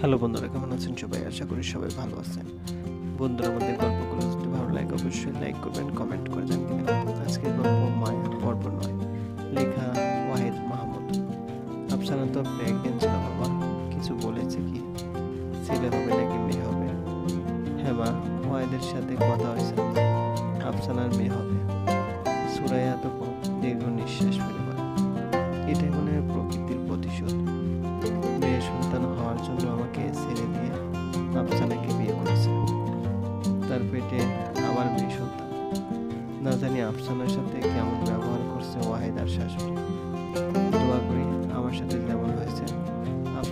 Hello বন্ধুরা, কেমন আছেন সবাই? আশা করি সবাই ভালো আছেন। বন্ধুরা, আমাদের গল্পগুলো যদি ভালো লাগে, অবশ্যই লাইক করবেন কমেন্ট করে জানবেন আজকের গল্প মায়ের পর্ব নয়, লেখা ওয়াহিদ মাহমুদ। আফসানা তো প্রেগনেন্ট ছিল বাবা, কিছু বলেছে কি? ছেলে হবে নাকি মেয়ে হবে? হ্যাঁ মা, ওয়াহিদের সাথে কথা হয়েছে। আফসানার মেয়ে হবে। সুরাইয়া তো দীর্ঘ নিঃশ্বাস ফেলে এটাই মনে হয় প্রকৃতির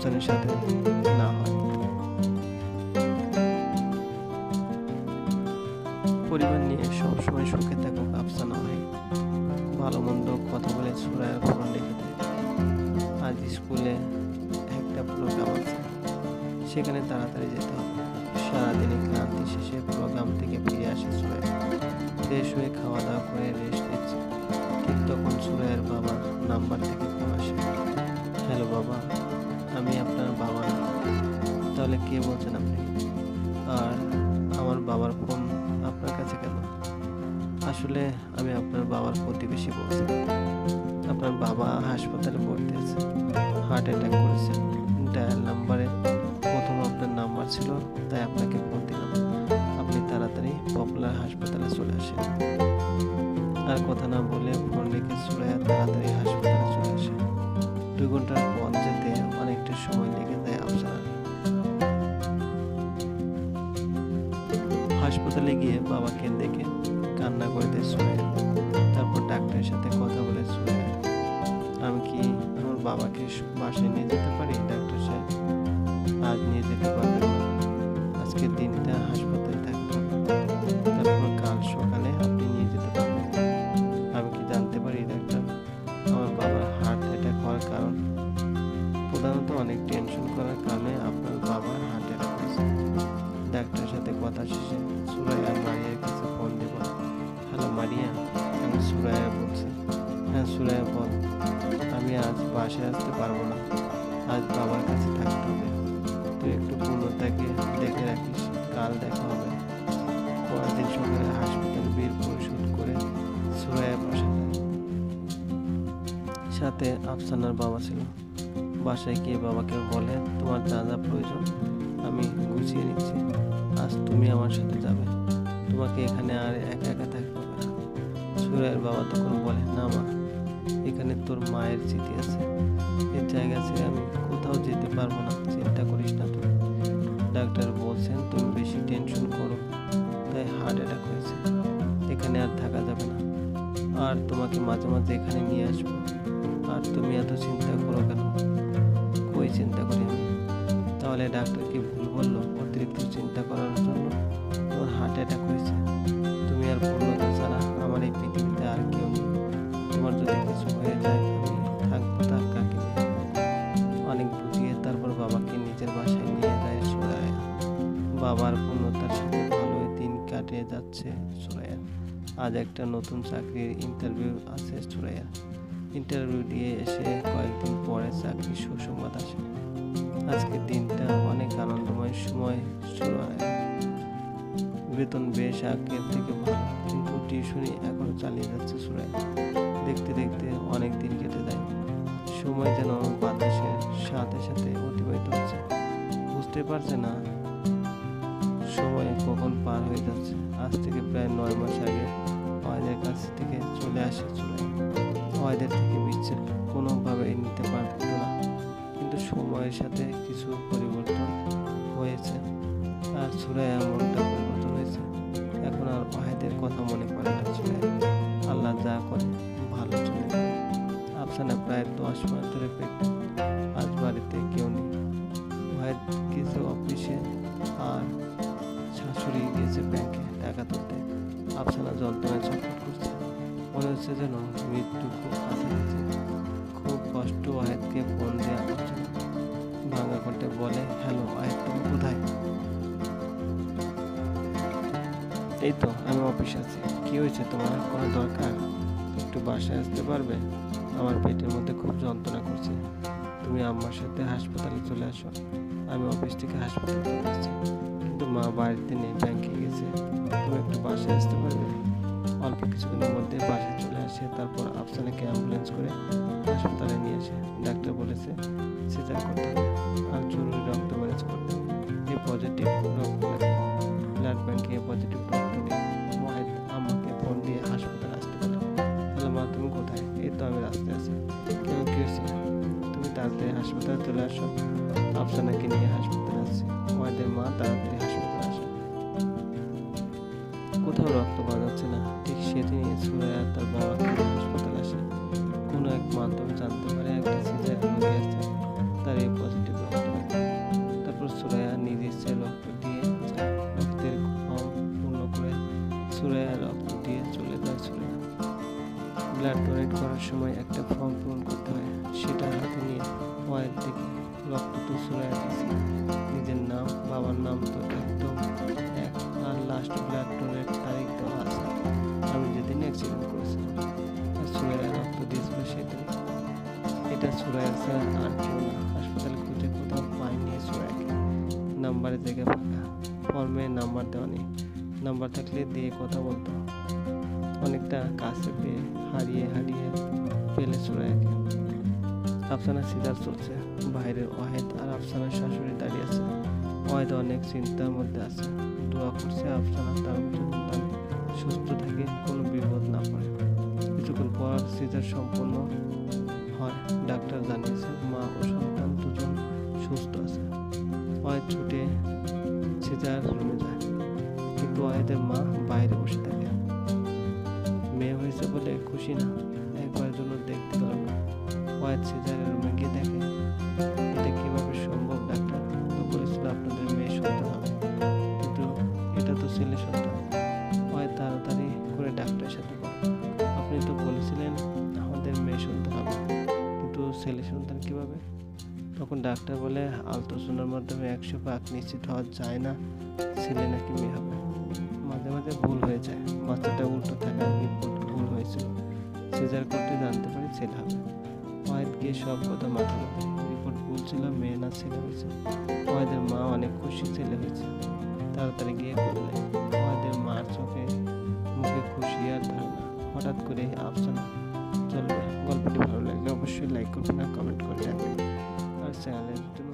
আফসানের সাথে না হয়। পরিবার নিয়ে সবসময় সুখে থাকুক আফসানা হয় ভালো মন্দ কথা বলে সুরায়ের ফোন রেখে দেয়। আজ স্কুলে একটা প্রোগ্রাম আছে, সেখানে তাড়াতাড়ি যেতে হবে। সারাদিনে ক্লান্তি শেষে প্রোগ্রাম থেকে ফিরে আসে সুরায় ফ্রেশ হয়ে খাওয়া দাওয়া করে রেস্ট নিচ্ছে। ঠিক তখন সুরায়ের বাবার নাম্বার থেকে ফোন আসে। হ্যালো বাবা আমি আপনার বাবা না তাহলে কে বলছেন আপনি? আর আমার বাবার ফোন আপনার কাছে কেন? আসলে আমি আপনার বাবার প্রতিবেশী বলছি। আপনার বাবা হাসপাতালে ভর্তি আছে হার্ট অ্যাটাক করেছেন ডায়াল নাম্বারে প্রথম আপনার নাম্বার ছিল, তাই আপনাকে ফোন দিলাম। আপনি তাড়াতাড়ি পপুলার হাসপাতালে চলে আসেন। আর কথা না বলে ফোন রেখে সুরাইয়া তাড়াতাড়ি হাসপাতালে। গিয়ে বাবাকে দেখে কান্না করে দেয় তারপর ডাক্তারের সাথে কথা বলে সুরাইয়া আমি কি আমার বাবাকে বাসায় নিয়ে যেতে পারি? ডাক্তার সাহেব আজ নিয়ে যেতে পারবেন না। আজকের দিনটা হাসপাতালে থাকতে হবে। তারপর কাল সকালে আপনি নিয়ে যেতে পারবেন। আমি কি জানতে পারি ডাক্তার? আমার বাবার হার্ট অ্যাটাক হওয়ার কারণ? প্রধানত অনেক টেনশন করার কারণে আপনার বাবার হার্ট অ্যাটাক হয়েছে। ডাক্তারের সাথে কথা শেষে সুরাইয়া সুরাইয়া বল, আমি আজ বাসায় আসতে পারব না। আজ বাবার কাছে থাকতে হবে। তুই একটু পূর্ণতাকে দেখে রাখিস, কাল দেখা হবে। পরের দিন সকালে হাসপাতাল বিল পরিশোধ করে সুরাইয়া বাসা সাথে আফসানার বাবা ছিল। বাসায় গিয়ে বাবাকে বলে, তোমার যা যা প্রয়োজন, আমি গুছিয়ে নিচ্ছি। আজ তুমি আমার সাথে যাবে। তোমাকে এখানে আর একা একা থাকতে হবে না। সুরাইয়ের বাবা তখন বলে, না তোমাকে মাঝে মাঝে এখানে নিয়ে আসব। আর তুমি এত চিন্তা করো কেন? কই চিন্তা করি আমি? তাহলে ডাক্তার কি ভুল বলল? অতিরিক্ত চিন্তা করার জন্য তোমার হার্ট অ্যাটাক হয়েছে। তুমি আর পূর্ণতা ছাড়া আমার এই পৃথিবীতে আর কেউ নেই। তোমার যদি কিছু হয়ে যায় আজ একটা নতুন চাকরির ইন্টারভিউ আছে সুরায়া ইন্টারভিউ দিয়ে এসে কয়েকদিন পরে চাকরির সুসংবাদ আসে। আজকের দিনটা অনেক আনন্দময় সময় সুরায়া বেতন বেশ আগের থেকে ভালো। কিন্তু টিউশনি এখনও চালিয়ে যাচ্ছে সুরায় দেখতে দেখতে অনেক দিন কেটে যায়। সময় যেন বাতাসের সাথে সাথে অতিবাহিত হচ্ছে। বুঝতে পারছে না সময় কখন পার হয়ে যাচ্ছে, আজ থেকে প্রায় নয় মাস আগে ওয়াইদের কাছ থেকে চলে আসে চলে। ওয়াইদের থেকে বিচ্ছেদ কোনোভাবে নিতে পারত না, কিন্তু সময়ের সাথে কিছু পরিবর্তন হয়েছে। আর ছোড়ায় মনটা মনে হচ্ছে যেন মৃত্যু খুব কাছে গেছে খুব কষ্ট ওয়াহিদকে ফোন দেওয়া আফসানা ভাঙা কণ্ঠে বলে, হ্যালো ওয়াহিদ তুমি কোথায়? এই তো আমি অফিসে আছি। কি হয়েছে তোমার? কোনো দরকার? একটু বাসায় আসতে পারবে? আমার পেটের মধ্যে খুব যন্ত্রণা করছে। তুমি আম্মার সাথে হাসপাতালে চলে আসো। আমি অফিস থেকে হাসপাতালে চলে আসছি। কিন্তু মা বাড়িতে নেই, ব্যাংকে গেছে। তুমি একটু বাসায় আসতে পারবে? অল্প কিছুদিনের মধ্যে বাসায় চলে আসে, তারপর আফসানাকে অ্যাম্বুলেন্স করে হাসপাতালে নিয়ে আসে। ডাক্তার বলেছে সিজার করতে হবে আর জরুরি রক্ত ম্যানেজ করতে এ পজিটিভ রক্ত ব্লাড ব্যাংকে এ পজিটিভ রক্ত নেই। আমাকে ফোন দিয়ে হাসপাতালে আসতে বলে হ্যালো মা, তুমি কোথায়? এই তো আমি রাস্তায় আছি। কেন কি হয়েছে তুমি তাড়াতাড়ি হাসপাতালে চলে আসো। আফসানাকে নিয়ে রক্ত পাওয়া যাচ্ছে না। ঠিক সেদিনই সুরায়া তার নিয়ে হাসপাতালে আসে কোনো এক মাধ্যমে জানতে পারে একটা সিজার রোগী আছে। তার এই পজিটিভ রক্ত। তারপর সুরায়া নিজে ইচ্ছে রক্ত দিয়ে রক্তের ফর্ম পূর্ণ করে সুরায়া রক্ত দিয়ে চলে যায় সুরায়া ব্লাড ডোনেট করার সময় একটা ফর্ম পূরণ করতে হয়। সেটা হাতে নিয়ে ওয়াইল থেকে রক্ত তো সুরায়া দিয়েছে নিজের নাম, বাবার নাম তো একদম এক আর লাস্ট ব্লাড ডোনেট আর কেউ না হাসপাতালে খুঁজে কোথাও পাইনি সুরায়াকে নাম্বারের জায়গায় ফাঁকা ফর্মে নাম্বার দেওয়া নেই। নাম্বার থাকলে দিয়ে কথা বলতো। অনেকটা কাছে পেয়ে হারিয়ে হারিয়ে পেলে সুরায়াকে আফসানা সিজার চলছে। বাইরের ওয়াহেদ আর আফসানার শাশুড়ি দাঁড়িয়ে আছে। ওয়াহেদ অনেক চিন্তার মধ্যে আছে। দোয়া করছে আফসানা তার সন্তান সুস্থ থাকে, কোনো বিপদ না পড়ে। কিছুক্ষণ পর সিজার সম্পূর্ণ ডাক্তার জানিয়েছে, মা ও সন্তান দুজন সুস্থ আছে। ওয়াহেদ ছুটে সিজার রুমে যায়। কিন্তু ওয়াহেদের মা বাইরে বসে থাকে। মেয়ে হয়েছে বলে খুশি না, একবার জন্য দেখতে গেল না। ওয়াহেদ সিজারের রুমে গিয়ে দেখে, এটা কীভাবে সম্ভব ডাক্তার? তো বলেছিল আপনাদের মেয়ে সন্তান কিন্তু এটা তো ছেলে সন্তান। তখন ডাক্তার বলে আলট্রাসাউন্ডের মাধ্যমে একশো ভাগ নিশ্চিত হওয়া যায় না, ছেলে নাকি মেয়ে হবে। মাঝে মাঝে ভুল হয়ে যায়। বাচ্চাটা উল্টো থাকার রিপোর্ট ভুল হয়েছিল। সিজার করতে জানতে পারি ছেলে হবে। ওয়াহিদ গিয়ে সব কথা মাথা রিপোর্ট ভুল ছিল, মেয়ে না ছেলে হয়েছে। ওয়াহিদের মা অনেক খুশি ছেলে হয়েছে। তাড়াতাড়ি গিয়ে বললে ওয়াহিদের মার চোখে মুখে খুশি আর ধারণা। হঠাৎ করে আফসানা চলবে গল্পটি ভালো লাগলে অবশ্যই লাইক করবেন আর কমেন্ট করে আর চ্যানেলের জন্য